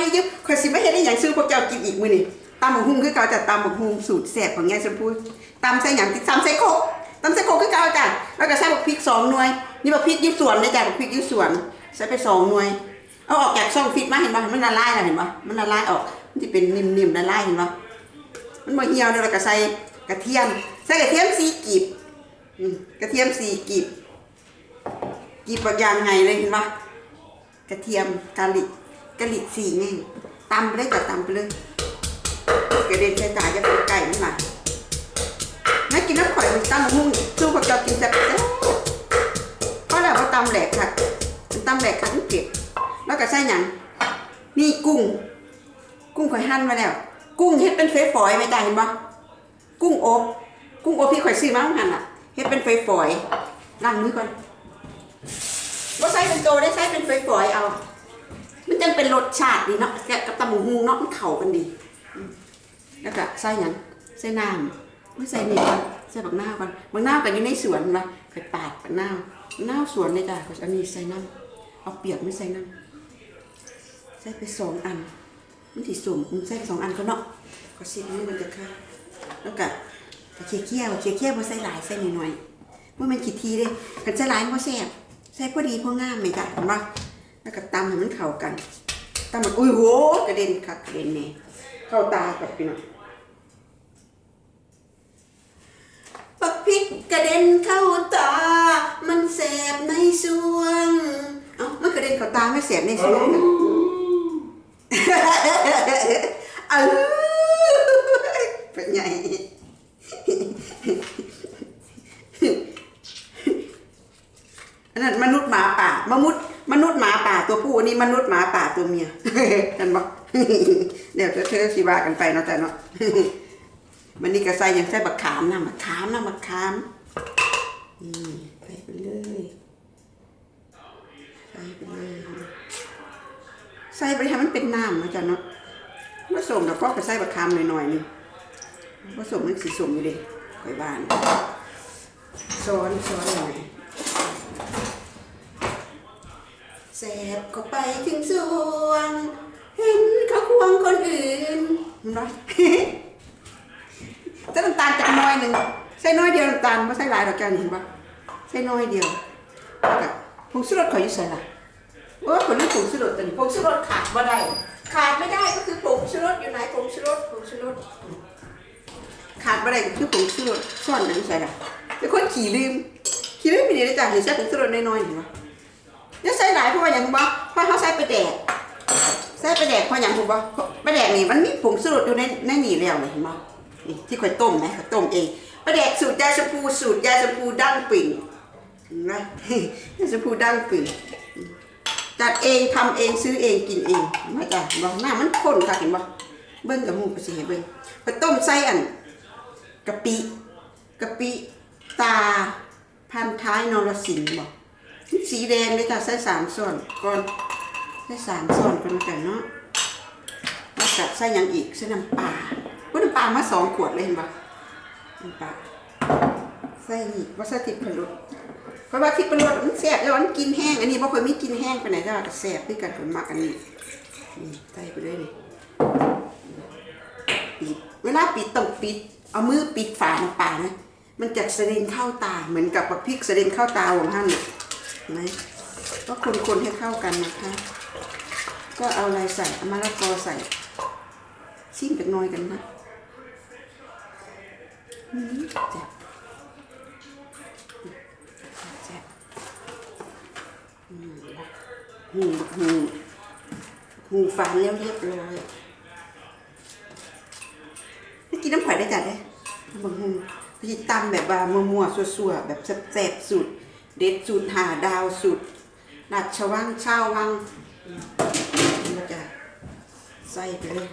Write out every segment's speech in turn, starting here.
ได้ยึบข่อยสิไม่เห็นได้อย่างซื้อพวกเจ้ากินอีกมื้อนี่ตำบักหุ่งคือเก่าจ้ะตำบักหุ่งสูตรแซ่บของยายชมพูตำใส่หยังตำใส่โคกตำใส่โคกคือเก่าจ้ะแล้วก็ใส่บักพริกสองหน่วย นี่บักพริกยิบสวนเลยจ้ะบักพริกยิบสวนใส่ไปสองหน่วย เอาออกจากช่องฟิตมาเห็นป่ะมันละลายแล้วเห็นป่ะมันละลายออก มันจะเป็นนิ่มๆละลายเห็นป่ะมันบ่เหี่ยวแล้วก็ใส่กระเทียม ใส่กระเทียมสีกีบกระเทียมสีกีบกีบปากยางไงเลยเห็นป่ะกระเทียมกะหรี่ กะหรี่สีแง่งตำไปเลยจ้ะตำไปเลยกระเด็นใส่ตาจะเป็นไก่นี่มาไม่กินน้ำข่อยมันตำหุ้งสู้กับเรากินแซ่บเพราะแล้วว่าตำแหลกค่ะมันตำแหลกค่ะมันเก็บแล้วก็ใส่หยังนี่กุ้ง กุ้งข่อยหั่นมาแล้ว กุ้งเฮ็ดเป็นเฟยฝอยไหมจ้าเห็นบ่กุ้งอบกุ้งอบพี่ข่อยซื้อมาเมื่หันอะเฮ็ดเป็นเฟยฝอยล้างมือก่อนบ่ใส่เป็นโตได้ใส่เป็นเฟยฝอยเอา มันจังเป็นรสชาติดีเนาะกับตำหมูฮูเนาะมันเข้ากันดี แล้วก็ใส่หยังใส่น้ำไม่ใส่นี่ก่อนใส่บักนาก่อนบักนาวก็อยู่ในสวนมาข่ปาดบักนาวบักนาสวนเลยจ้ะข่อยเอานี่ใส่น้ำเอาเปียกไม่ใส่น้ำใส่ไปสองอันมันสีสุ่มมันใส่สองอันก็เนาะก็สินี่มันจะค่ะแล้วก็เคี่ยวเคี่ยวเคี่ยวเคี่ยวใส่หลายใส่หน่อยๆว่ามันกี่ทีเด้กันใส่หลายบ่แซ่บใส่พอดีพองามไหมจ้ะเห็นปะ แล้วก็ตำให้มันเข้ากันตำมันอุ้ยโหกระเด็นค่ะกระเด็นแน่เข้าตากับพี่น้องปักพริกกระเด็นเข้าตา มันแสบในสวง เอ้ามันกระเด็นเข้าตาไม่แสบในสวงเหรอเออเป็นไงอันนั้นมนุษย์หมาป่ามนุษย์มนุษย์หมาป่าตัวผู้อั นนี้มนุษย์หมาป่าตัวเมียเห็นบอกเดี๋ยวเธอเธอสิว่ากันไปเนาะแต่เนาะมันนี่ก็ใส่ย่างใส่บักขามนะบักขามนะบักขามนี่ใส่ไปเลยใส่ไปเลยใส่ไปให้มันเป็นน้ำนะจ๊ะเนาะผสมกับพ่อก็ใส่บะคามหน่อยๆหนึงผสมมันสีสมอยู่เดิข่อยบ้านซ้อนซ้อนหน่อย แสบก็ไปถึงสวง เห็นเขาควงคนอื่นเห็นปะใส่น้ำตาลจากน้อยหนึ่งใส่น้อยเดียวน้ำตาลไม่ใส่หลายดอกแก้วนี่เห็นปะใส่น้อยเดียวแล้วก็ผงชูรสข่อยอยู่ใส่ละโอ้คนนี้ผงชูรสตัวนี้ผงชูรสขาดบ่ได้ขาดไม่ได้ก็คือผงชูรสอยู่ไหนผงชูรสผงชูรสขาดไม่ได้ก็คือผงชูรสซ่อนหนังใส่ละแต่คนขี่ลืมขี่ลืมไปนี่เลยจ้ะเห็นใส่ผงชูรสน้อยๆเห็นปะ แล้วใส่หลายเพราะว่าอย่างบ่เพราะเขาใส่ไปแดกใส่ไปแดกเพราะอย่างถูกบ่ไปแดกนี่มันมีผงชูรอยู่ในในนี่แล้วเห็นบ่นี่ที่ข่อยต้มนะข่อยต้มเองไปแดกสูตรยาชมพูสูตรยาชมพูดั้งปิ่งนไหมยาชมพูดั้งปิ่งจัดเองทำเองซื้อเองกินเองมาจ้ะบอกหน้ามันข้นค่ะเห็นบ่เบิ้งกับหมูไปสิให้เบิ้งไปต้มไส้อันกะปิกะปิตาพันท้ายนรสิงห์บอก สีแดงเลยจ้ะใส่สามส่วนก่อนใส่สามส่วนก่อนแล้วกันเนาะแล้วก็ใส่ยังอีกใส่น้ำปลาว่าน้ำปลามาสองขวดเลยเห็นบ่น้ำปลาใส่อีกว่าใส่ติดผลุเพราะว่าที่เป็นรสมันแซ่บแล้วมันกินแห้ง อันนี้บ่ค่อยมีกินแห้งไปไหนจ้าแซ่บด้วยกันผมมักอันนี้นี่ใส่ไปเลยนี่ปิดเวลาปิดต้องปิด เอามือปิดฝาน้ำปลานะมันจะเสด็นเข้าตาเหมือนกับบักพริกเสด็นเข้าตาของท่านน่ะเห็นไหมก็คนๆให้เข้ากันนะคะ ก็เอาอะไรใส่อามะละกอใส่ชิมจากน้อยกันนะอืมแซ่บแซ่บหูหูหูฟันแล้วเรียบร้อยไม่กินน้ำข่อยได้จัดเลยบางหูพี่ตำแบบว่ามัวๆสัวๆแบบแซ่บๆสุด เด็ดสุดหาดาวสุดนัดชวังเช่าวังอืมแล้วจะใส่ไปเลย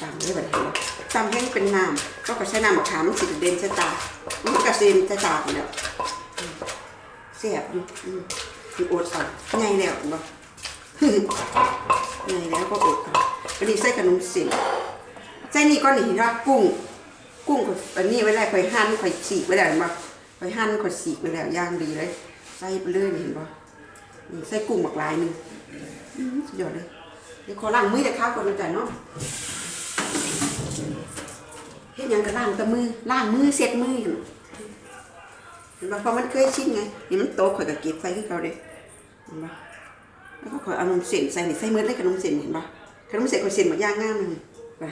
ตำเลยแบบนี้ตำให้มันเป็นน้ำก็ก็ใช้น้ำมะขามสิเด่นใส่ตามันกระเซ็นใส่ตาไปแล้วเสียบอยู่อืมคืออดเอาไงแล้วบ่ไงแล้วก็อดเอาวันนี้ใส่ขนมเส้นใส่นี่ก็หนี่รักกุ้ง กุ้งอันนี้ไว้แล้วข่อยหั่นข่อยฉีกไว้แล้วบ่ข่อยหั่นข่อยฉีกไว้แล้วย่างดีเลย ส่ไปเลยเห็นบ่นี่ใส่กุ้งหมักหลายหนึงสุดยอดเลยเดี๋ยวขอล้างมือจะข้าวก่อนนะจ๊ะเนาะเฮ็ดยังก็ล้างแต่มือล้างมือเช็ดมือเห็นปะเพราะมันเคยชินไงนี่มันโตข่อยก็เก็บใส่คือเขาเด้เห็นปะแล้วก็ข่อยเอานมเส้นใส่นี่ใส่มือได้ขนมเส้นเห็นปะขนมเส้นข่อยเส้นมาย่างงามเลยไ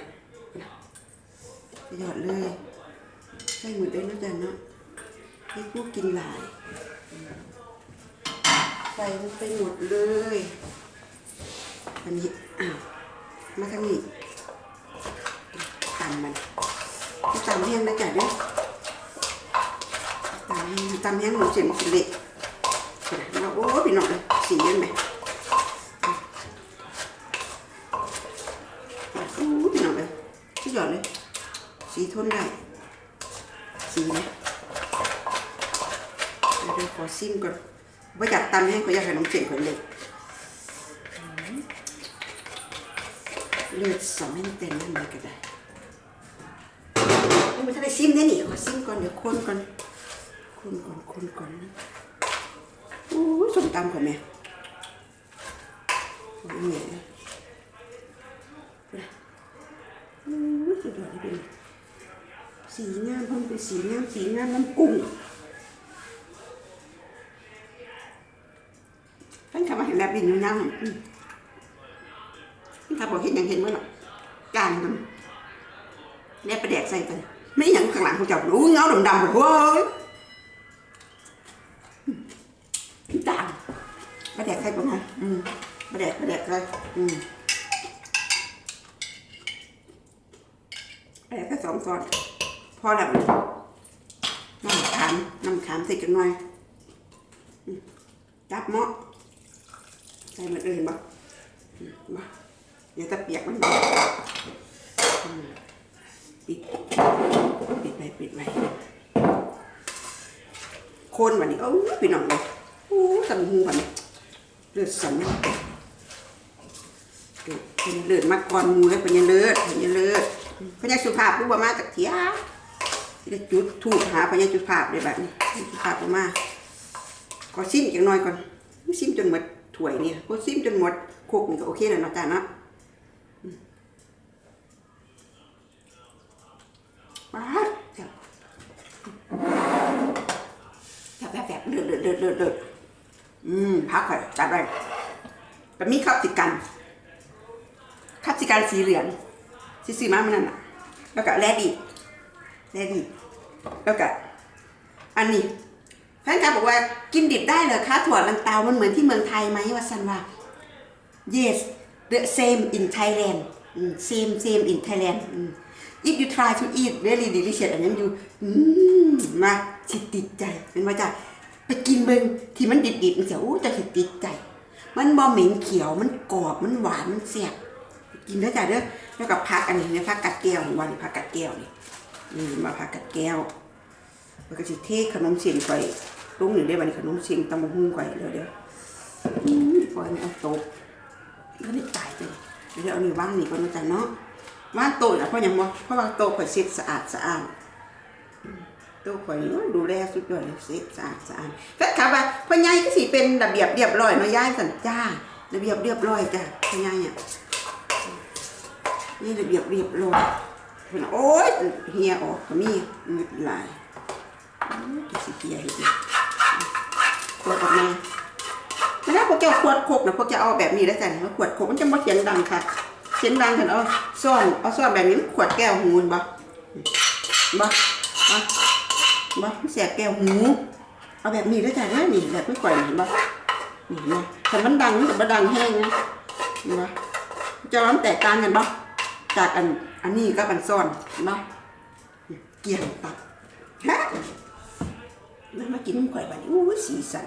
ปหยอดเลยใส่มือได้นะจ๊ะเนาะให้ผู้กินหลาย ส่ลงไปหมดเลย อันนี้อ้าวมาทางนี้ตำมันตำแห้งนะจ๊ะเด้อตำแห้งตำแห้งหนูเสียงสิเละแล้วโอ้พี่น้องเลยสีเห็นไหมโอ้พี่น้องเลยสุดยอดเลย สีทนได้ สีนะเดี๋ยวขอซิมก่อน ว่าอยากตำแห้งก็อยากให้น้ำเสียงคนเล็กเลือดสองให้มันเต็มนั่นเลยก็ได้ยังไม่ทันได้ซิมได้หนิขอซิมก่อนเดี๋ยวคนก่อนคนก่อนคนก่อนนะโอ้ส้มตำก่อนแม่โอ้ยเหนื่อยนะสุดยอดเลยสีงามเพิ่มเป็นสีงามสีงามน้ำกุ้ง ท่าเห็นแบบดินอยู่น้ำอืมถ้าบอกเห็นยังเห็นเมื่อหรอการมันเนี่ยประแดกใส่ไปไม่อย่างข้างหลังเขาจับรู้เงาดำดำแบบเว้ยจางประแดกใส่ประมาณอืมประแดกประแดกเลยอืมประแดกแค่สองซอนพอแล้วน้ำขามน้ำขามใส่กันหน่อยอืมจับหม้อ ใส่หมดเลยเห็นปะมาเดี๋ยวตะเปียกมันมาอืมปิดปิดไว้ปิดไว้โคนวันนี้โอ้ยพี่น้องเลยโอ้สังหูวันนี้เลือดสันเกิดเป็นเลือดมาก่อนมูแล้วเป็นยังเลือดเป็นยังเลือดพญาสุภาพผู้ว่ามาจากเทียได้จุดถูกหาพญาสุภาพเลยแบบนี้สุภาพผู้มาขอซิมอีกหน่อยก่อนซิมจนหมด ถ้วยนี่พอซิมจนหมดโคกนี่ก็โอเคแล้วเนาะจ้าเนาะป๊าดจับจับแบบแบบเดือดเดือดเดือดเดือดเดือดอืมพักก่อนจับไปแบบมีคับสิดกันคับสิกันสีเหลืองสีสีมากมันนั่นน่ะ แล้วก็แรดดีแรดดีแล้วก็อันนี้ แฟนคลับบอกว่ากินดิบได้เหรอคะถั่วลันเตา มันเหมือนที่เมืองไทยไหมว่าสันว่า yes the same in Thailand same same in Thailand if you try to eat very delicious อันนั้นอยู่มาสิติดใจเป็นว่าจะไปกินเบิงที่มันดิบๆมันจะโอ้จะสิติดใจ มันบ่เหม็นเขียวมันกรอบมันหวานมันแซ่บกินเด้อจ้ะเด้อแล้วก็พักอันนี้เนี่ยพักกัดแก้วนี่วันนี้พักกัดแก้วนี่นี่มาพักกัดแก้ว แล้วก็สิเทขนมเสียงไปลุงหนึ่งได้วันขนมเสียงตำบักหุ่งก่อยเดี๋ยวเดี๋ยวปล่อยมันเอาโต๊ะแล้วได้ตายไปเดี๋ยวเอานี่วางนี่ก่อนนะจ๊ะเนาะว่านโต๊ะนะเพราะยังบ่เพราะว่าโต๊ะข่อยเซ็ตสะอาดสะอาดโต๊ะข่อยดูแลสุดยอดเลยเซ็ตสะอาดสะอาดก็ถามว่าพ่อใหญ่ก็สิเป็นระเบียบเรียบร้อยเนาะย้ายสันจ้าระเบียบเรียบร้อยจ้ะพ่อใหญ่อะนี่ระเบียบเรียบร้อยโอ๊ยเฮียออกก็มีเงืดหลายโอ้ย สิเฮียอีกขวดออกมาไม่ได้พวกเจ้าขวดโคกนะพวกเจ้าเอาแบบนี้ได้จ้ะแล้วขวดโคกมันจะบ่เสียงดังค่ะเสียงดังกันเอาซ่อนเอาซ่อนแบบนี้ขวดแก้วหูนบ่บ่บ่เสียแก้วหูเอาแบบนี้ได้จ้ะนะนี่แบบไม่ก่อยเห็นบ่นี่นะถ้ามันดังมันก็บ่ดังแห้งนะเห็นบ่จะมันแตกต่างกันบ่จากอันอันนี้ก็อันซ่อนเห็นบ่เกี่ยงตับฮะ มันมากินน้ำข่อยบัดนี้อู้สีสัน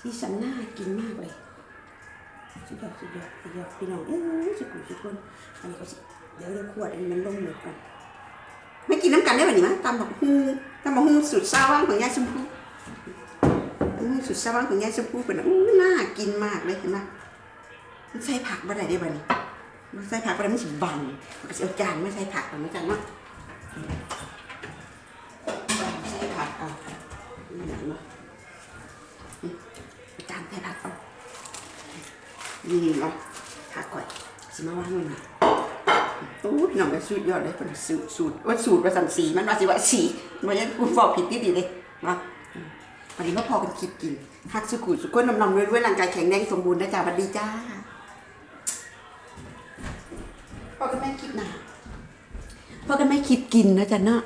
สีสันน่ากินมากเลยสุดยอดสุดยอดสุดยอดพี่น้องเอ้ยสุดกุสุดคนอันนี้ก็สิเดี๋ยวเดี๋ยวขวดอันนี้มันลงหมดก่อนไม่กินน้ำกันได้แบบนี้มั้ยตำบักฮูตำบักฮูสุดซาว่างของยายชมพูอืมสุดซาว่างของยายชมพู่เป็นอู้น่ากินมากเลยเห็นไหมมันใส่ผักบ่ได้ได้บ่นี่มันใส่ผักบ่ได้มันสิบังมันก็สิเอาจานไม่ใส่ผักหรอกไม่จังเนาะใส่ผักเอานี่เห็นไหมอืมเอาจาน ใส่ผักเอานี่เนาะผักก่อนสิมาว่างมันนี่โอ้พี่น้องก็สูตรยอดเลยเป็นสูตรสูตรว่าสูตรว่าสันสีมันว่าสิว่าสีมันยังกูฟอกผิดที่ดีเลยนะวันนี้มาพอกันคลิปกินฮักสุกุสุกคนนำนำด้วยร่างกายแข็งแรงสมบูรณ์นะจ๊ะสวัสดีจ้าพอกันไม่คิดหนาพอกันไม่คิดกินนะจ๊ะเนาะ